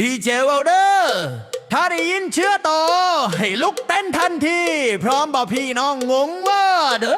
ดีเจวอลเดอร์ถ้าได้ยินเชื่อต่อ ให้ลุกเต้นทันที พร้อมบ่พี่น้องงงว่าเด้อ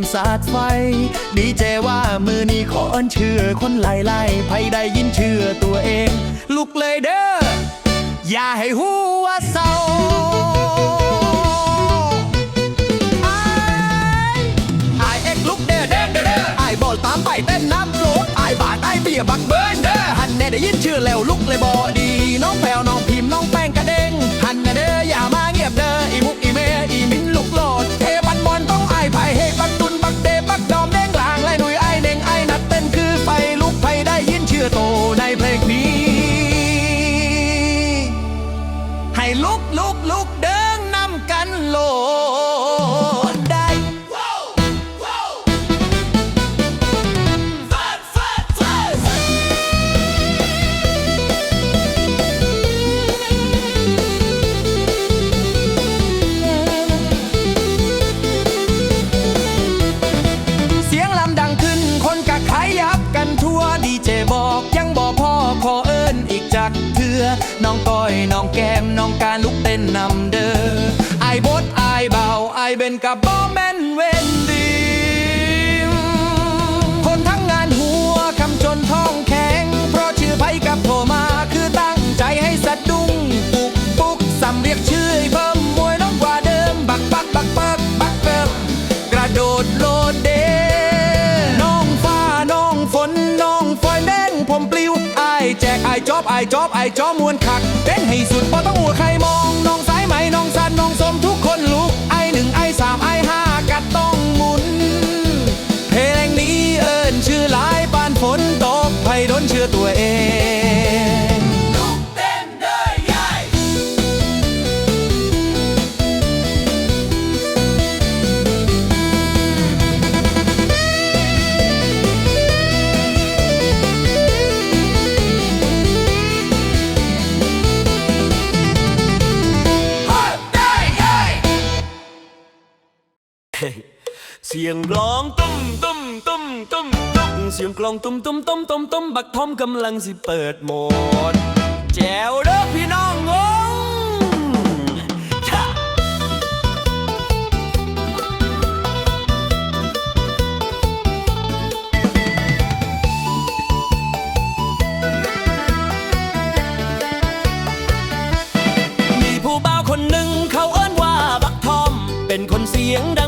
มสาดไฟ ดีเจว่ามือนี้ขอเอิ้นเชื่อ คนไล่ไล่ไผได้ยินเชื่อตัวเอง ลุกเลยเด้อ อย่าให้หัวเศร้าอายอเอ็กลุกเด้อเด้อเด้อเด้อบอลตามไปเต้นน้ำโลกอบาดไอเบียบักเบิร์นเด้อหันแน่ได้ยินชื่อแล้วลุกเลยบอดี น้องแพวน้องพิ ขอเอิญอีกจากเถื่อน้องก้อยน้องแก้มน้องการลุกเต้นนำเด้อไอ้บดไอ้เบาไอ้เบนกับบอแมนเวนดีคนทั้งงานหัวคำจนท้องแข็ง เพราะชื่อไผกับโทรมาคือตั้งใจให้สะดุ้งปุกปุกสำเรียกชื่อเพิ่ อบไอจอบไอายจอมวนคักเต้นให้สุด ตุ้มตุ้มตุ้มตุ้มตุ้มบักทอมกำลังสิเปิดโหมดแจวเด้อพี่น้องงงมีผู้บ่าวคนหนึ่งเขาเอิ้นว่าบักทอม เป็นคนเสียงดัง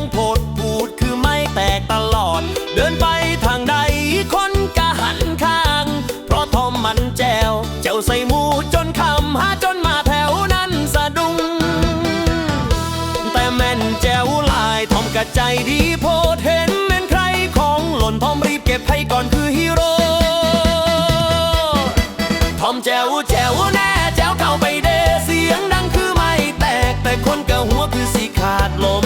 กะใจดีโพดเห็นแม่นใครของหล่นทอมรีบเก็บให้ก่อนคือฮีโร่ทอมแจวแจวแน่แจวเข้าไปเดเสียงดังคือไม่แตกแต่คนกะหัวคือสิขาดลม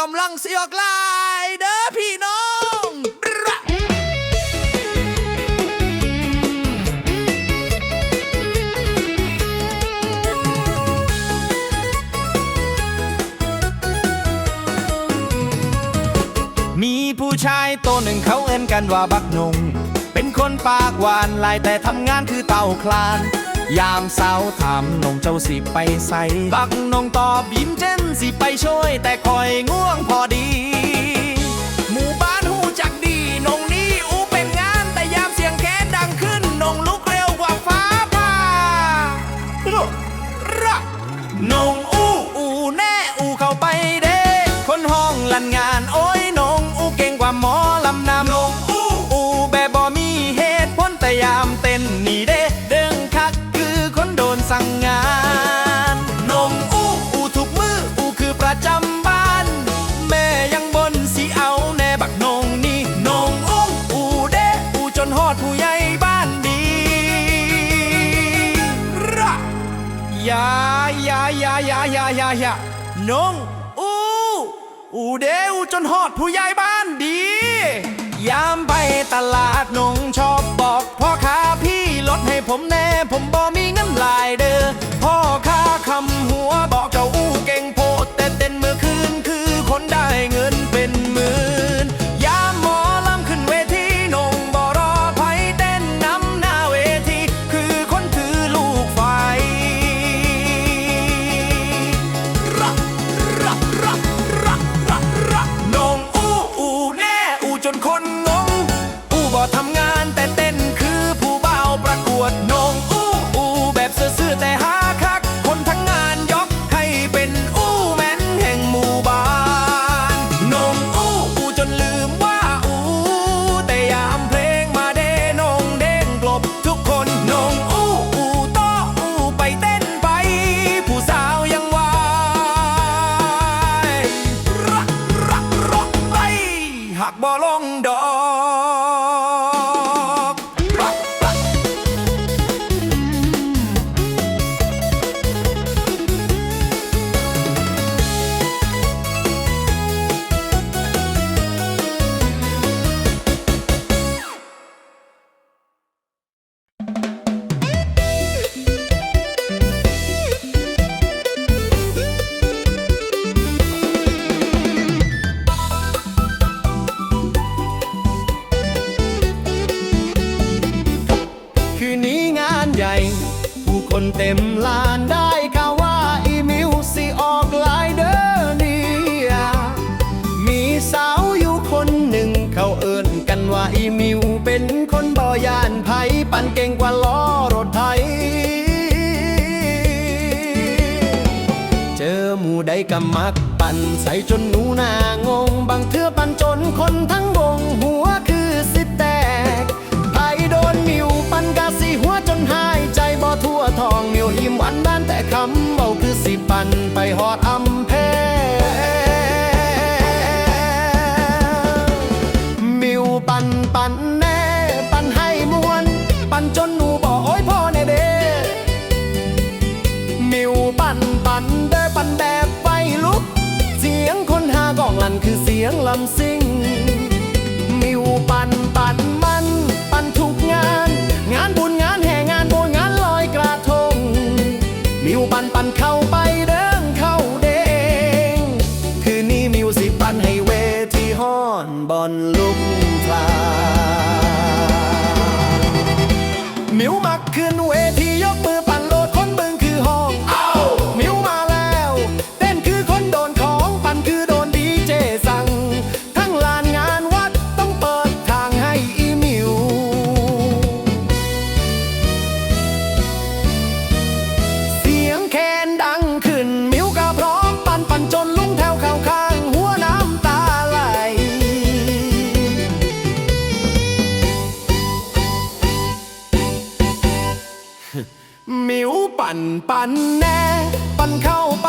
กำลังสิอกลายเด้อพี่น้องมีผู้ชายตัวหนึ่งเขาเอ็นกันว่าบักนง เป็นคนปากหวานลายแต่ทำงานคือเต่าคลาน ยามเสาถามนงเจ้าสิไปใส่บักนงตอบยิ้มเจนสิไปช่วย แต่คอยง่วงพอ ผู้ใหญ่บ้านดี ยามไปตลาดนงชอบบอกพ่อค้าพี่ลดให้ผมแน่ all. เต็มลานได้ข่าวว่าอีมิวสิออกหลายเดอเนี่มีสาวอยู่คนหนึ่งเขาเอิ้นกันว่าอีมิวเป็นคนบ่ยานไผปั่นเก่งกว่าล้อรถไถเจอหมู่ใดก็มักปั่นใสจนหนูหน้างง บางเทื่อปั่นจนคนทั้ง องเหนียวอิ่มหวานด้านแต่คำเบาคือสิปันไปหอดอำแพมิวปันปันแน่ปันให้มวน ปันจนหนูบอกโอ้ยพ่อแน่เด้มิวปันปันเด้ปันแบบไฟลุก เสียงคนหากองลันคือเสียงลำซิ มิวปั่นปั่นแน่ ปั่นเข้าไป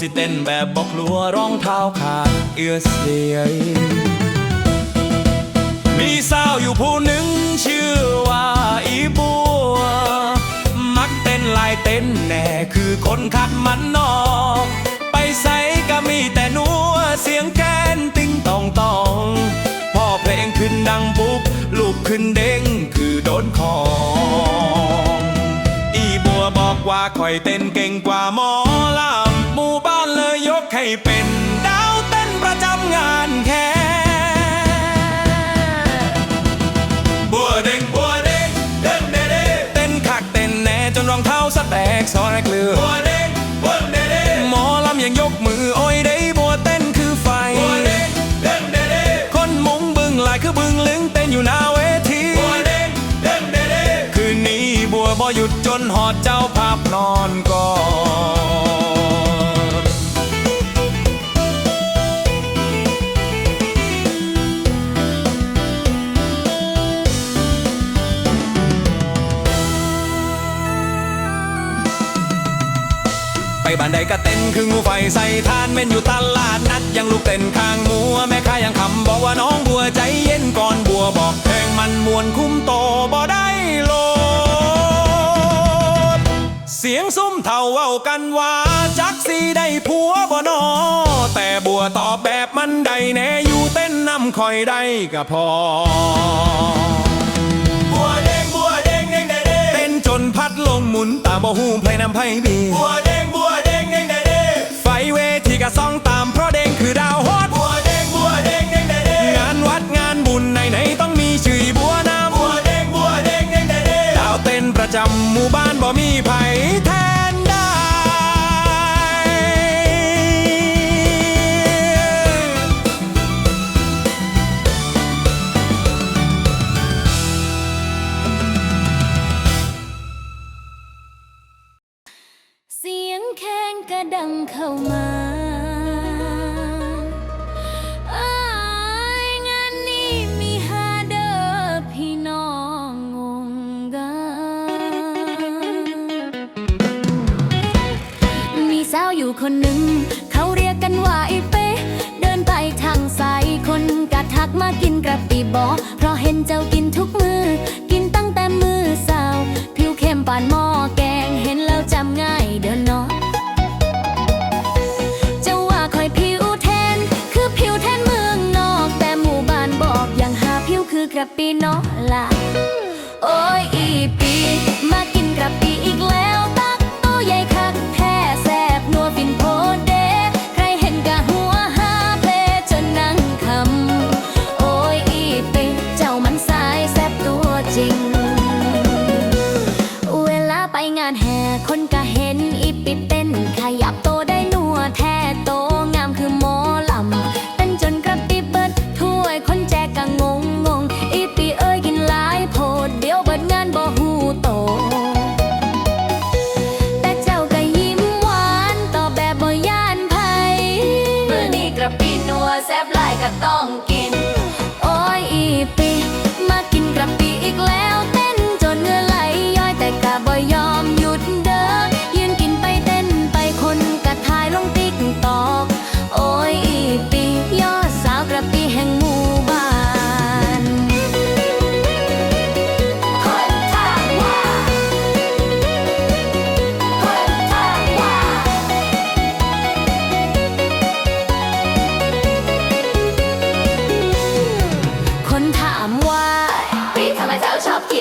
สิเต้นแบบบอกลัวรองเท้าขาดเอื้อเสียมีสาวอยู่ผู้หนึ่งชื่อว่าอีบัว มักเต้นลายเต้นแน่คือคนคักมันนอกไปใส่ก็มีแต่นัวเสียงแกนติ้งตองตองพอเพลงขึ้นดังปุ๊บลูกขึ้นเด้งคือโดนของอีบัวบอกว่าคอยเต้นเก่งกว่ามอ ซอยเกลือบัวเด้งบัวเด้เด้หมอลำยังยกมือโอ้ยได้บัวเต้นคือไฟบัวเด้งเด้งเด้เด้คนมุงบึงหลายคือบึงลึงเต้นอยู่หน้าเวทีบัวเด้งเด้งเด้เด้คืนนี้บัวบ่หยุดจนหอดเจ้าภาพนอนก่อน ไปบ้านใดก็เต้นคืองูไฟใส่ทานเม่นอยู่ตลาดนัดยังลูกเต้นข้างมัวแม่ค้ายังคำบอกว่าน้องบัวใจเย็นก่อนบัวบอกเพลงมันมวนคุ้มโตบ่ได้โลดเสียงซุ้มเท่าเว้ากันว่าจักสีได้ผัวบ่นอแต่บัวตอบแบบมันได้แน่อยู่เต้นนำคอยได้ก็พอบัวเด้งบัวเด้งเด้งเด้เด้เต้นจนพัดลงหมุนตามบ่ฮู้ไผนำไผบีบัวเด้งบัว เวทีก็ซ่องตามเพราะเด้งคือดาวฮอตบัวเด้งบัวเด้งเด้งเด้เด้งานวัดงานบุญไหนไหนๆต้องมีชื่อบัวนำบัวเด้งบัวเด้งเด้งเด้เด้ดาวเต้นประจำหมู่บ้านบ่มีไผ ปีบอเพราะเห็นเจ้ากินทุกมือ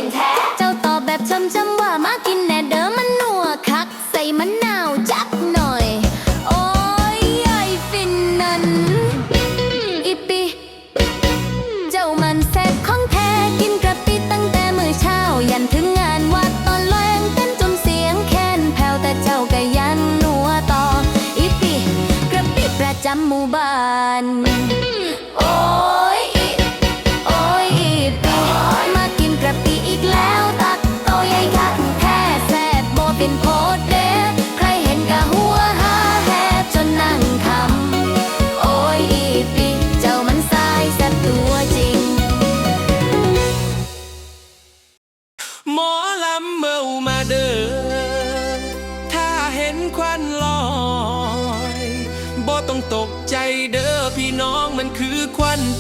นแท้ เจ้าตอบแบบจำจำๆว่ามากิ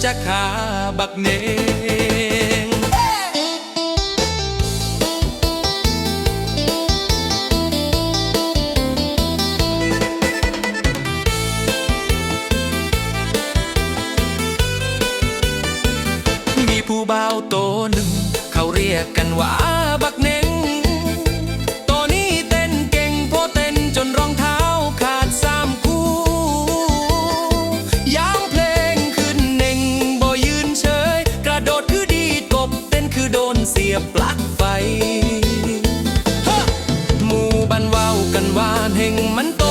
จะขาบักเนงมีผู้บ่าวโตหนึ่ง เขาเรียกกันว่าบักเนง นเสียบปลั๊กไฟหมู่บ้านว่ากันว่าเฮงมัน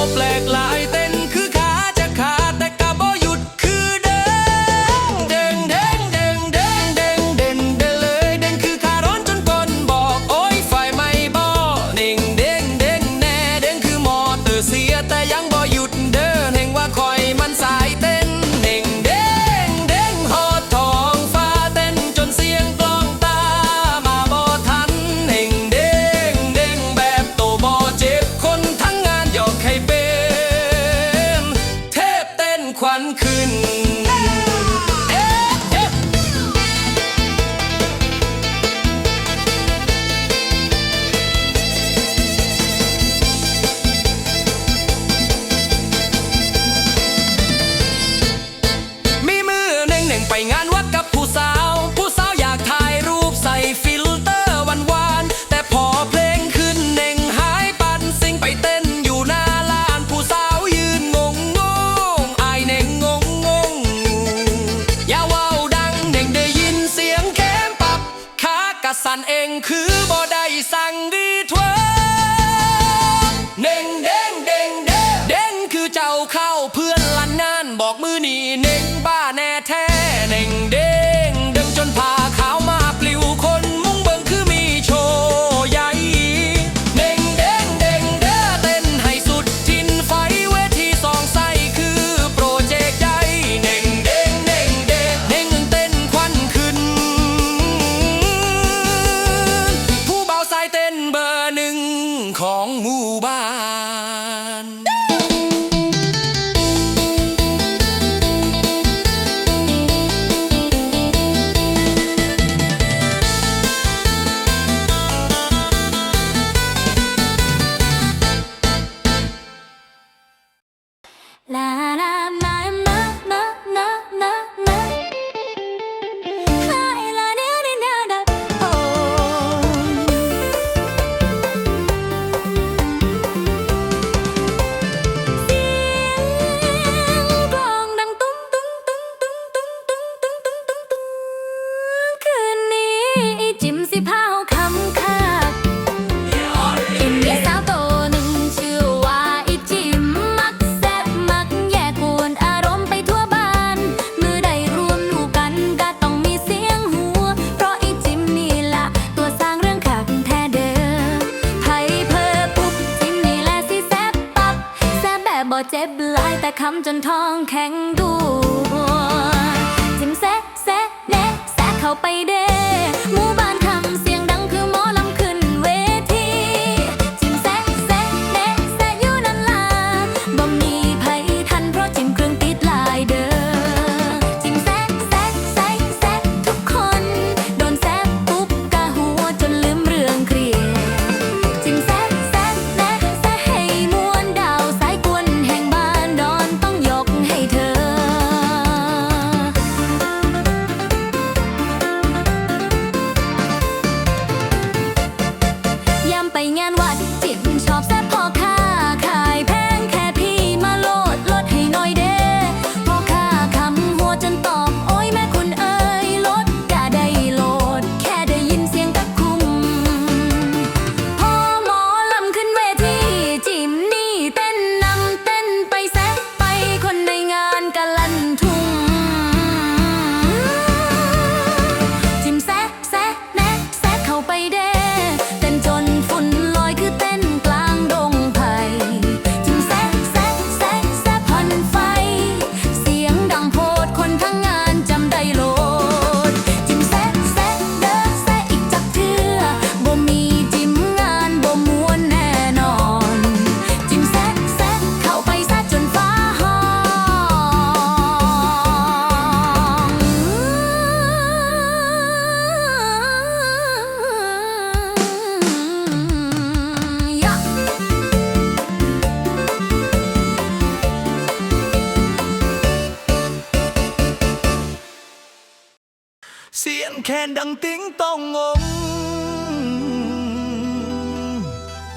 แคนดังติ้งต้องงง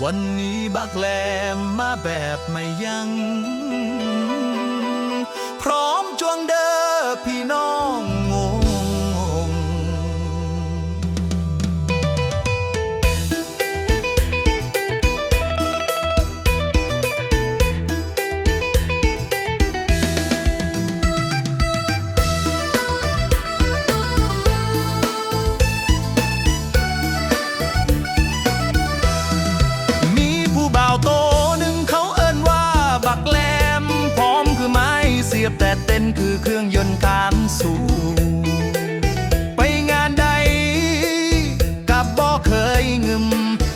วันนี้บักแหลมมาแบบไม่ยัง้งพร้อมจวงเด้อพี่น้อง คือเครื่องยนต์การสู่ไปงานใดกับบ่เคยงึม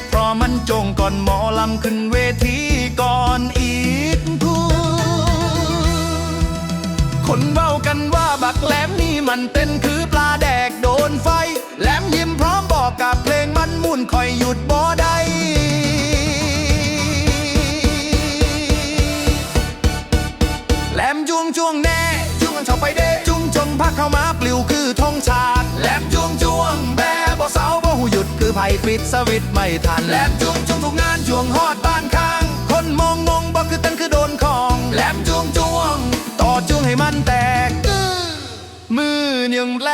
เพราะมันจงก่อนหมอลำขึ้นเวทีก่อนอีกผู้คนเว้ากันว่าบักแหลมนี่มันเต้นคือปลาแดกโดนไฟแหลมยิ้มพร้อมบอกกับเพลงมันมุ่นคอยหยุดบ่ได้แหลมจวงจวงแน่ ไปเด้จุงจงพักเข้ามาปลิวคือธงชาติแหลมจวงจวงแบบบ่เสาบ่หูหยุดคือไผ่ปิดสวิตไม่ทันแหลมจวงจวงทุกงานจวงฮอดบ้านข้าง คนมองงงบ่คือเต้นคือโดนของแหลมจวงจวง ต่อจวงให้มันแตกมือยังแล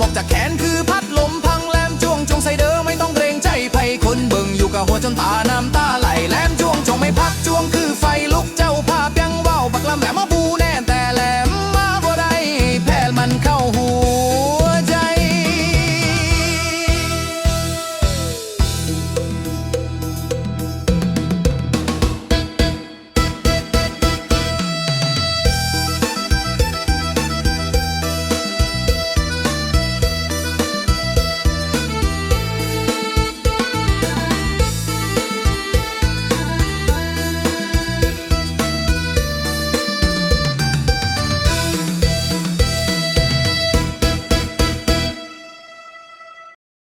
ลมอกจากแขนคือพัดลมพังแหลมจวงจวงใส่เด้อไม่ต้องเกรงใจไผคนเบิ่งอยู่กับหัวจนตา